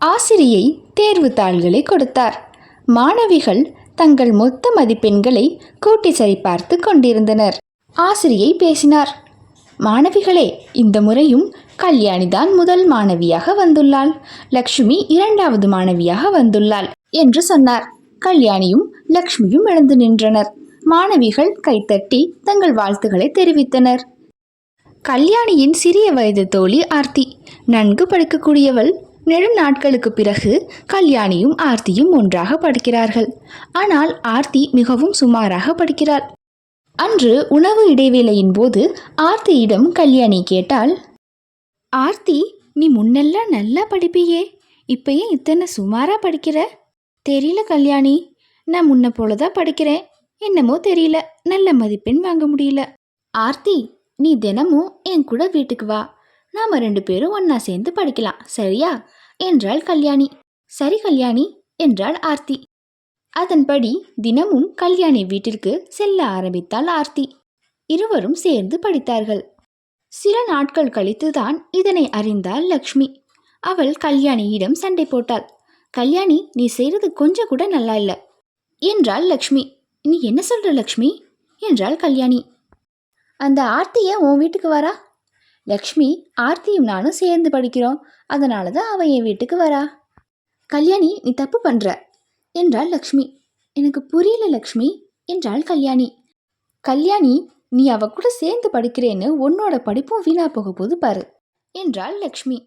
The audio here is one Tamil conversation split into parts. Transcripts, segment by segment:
ஆசிரியை தேர்வு தாள்களை கொடுத்தார். மாணவிகள் தங்கள் மொத்த மதிப்பெண்களை கூட்டி சரிபார்த்து கொண்டிருந்தனர். ஆசிரியை பேசினார். மாணவிகளே இந்த முறையும் கல்யாணிதான் முதல் மாணவியாக வந்துள்ளாள். லக்ஷ்மி இரண்டாவது மாணவியாக வந்துள்ளாள் என்று சொன்னார். கல்யாணியும் லக்ஷ்மியும் எழுந்து நின்றனர். மாணவிகள் கைத்தட்டி தங்கள் வாழ்த்துக்களை தெரிவித்தனர். கல்யாணியின் சிறிய வயது தோழி ஆர்த்தி நன்கு படிக்கக்கூடியவள் நெடும் நாட்களுக்கு பிறகு கல்யாணியும் ஆர்த்தியும் ஒன்றாக படிக்கிறார்கள். ஆனால் ஆர்த்தி மிகவும் சுமாராக படிக்கிறாள். அன்று உணவு இடைவேளையின் போது ஆர்த்தியிடம் கல்யாணி கேட்டால் ஆர்த்தி நீ முன்னெல்லாம் நல்லா படிப்பியே. இப்போ ஏன் இத்தனை சுமாராக படிக்கிற? தெரியல கல்யாணி. நான் முன்ன போல தான் படிக்கிறேன். என்னமோ தெரியல. நல்ல மதிப்பெண் வாங்க முடியல. ஆர்த்தி நீ தினமும் என் கூட வீட்டுக்கு வா. நாம ரெண்டு பேரும் ஒன்னா சேர்ந்து படிக்கலாம் சரியா? என்றாள் கல்யாணி. சரி கல்யாணி என்றாள் ஆர்த்தி. அதன்படி தினமும் கல்யாணி வீட்டிற்கு செல்ல ஆரம்பித்தாள் ஆர்த்தி. இருவரும் சேர்ந்து படித்தார்கள். சில நாட்கள் கழித்துதான் இதனை அறிந்தாள் லக்ஷ்மி. அவள் கல்யாணியிடம் சண்டை போட்டாள். கல்யாணி நீ செய்கிறது கொஞ்சம் கூட நல்லா இல்லை என்றாள் லக்ஷ்மி. நீ என்ன சொல்ற லக்ஷ்மி? என்றாள் கல்யாணி. அந்த ஆர்த்தியை உன் வீட்டுக்கு வரா? லக்ஷ்மி ஆர்த்தியும் நானும் சேர்ந்து படிக்கிறோம். அதனால தான் அவன் என் வீட்டுக்கு வரா. கல்யாணி நீ தப்பு பண்ற என்றாள் லக்ஷ்மி. எனக்கு புரியல லக்ஷ்மி என்றாள் கல்யாணி. கல்யாணி நீ அவ கூட சேர்ந்து படிக்கிறேன்னு உன்னோட படிப்பும் வீணா போக போது பாரு என்றாள் லக்ஷ்மி.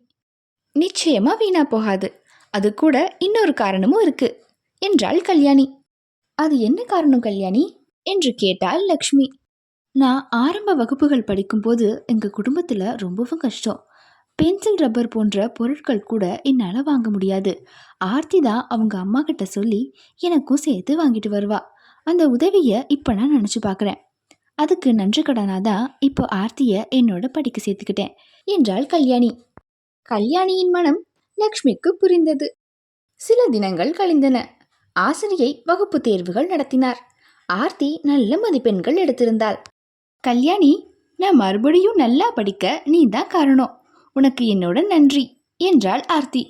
நிச்சயமா வீணா போகாது. அது கூட இன்னொரு காரணமும் இருக்கு என்றாள் கல்யாணி. அது என்ன காரணம் கல்யாணி? என்று கேட்டாள் லக்ஷ்மி. நான் ஆரம்ப வகுப்புகள் படிக்கும்போது எங்கள் குடும்பத்தில் ரொம்பவும் கஷ்டம். பென்சில் ரப்பர் போன்ற பொருட்கள் கூட என்னால் வாங்க முடியாது. ஆர்த்தி தான் அவங்க அம்மா கிட்ட சொல்லி எனக்கும் சேர்த்து வாங்கிட்டு வருவா. அந்த உதவியை இப்போ நான் நினச்சி பார்க்குறேன் அதுக்கு நன்றி கடனாக தான் இப்போ ஆர்த்தியை என்னோட படிக்க சேர்த்துக்கிட்டேன். என்றாள் கல்யாணி. கல்யாணியின் மனம் லக்ஷ்மிக்கு புரிந்தது. சில தினங்கள் கழிந்தன. ஆசிரியை வகுப்பு தேர்வுகள் நடத்தினார். ஆர்த்தி நல்ல மதிப்பெண்கள் எடுத்திருந்தாள். கல்யாணி நான் மறுபடியும் நல்லா படிக்க நீ தான் காரணம். உனக்கு என்னோட நன்றி என்றாள் ஆர்த்தி.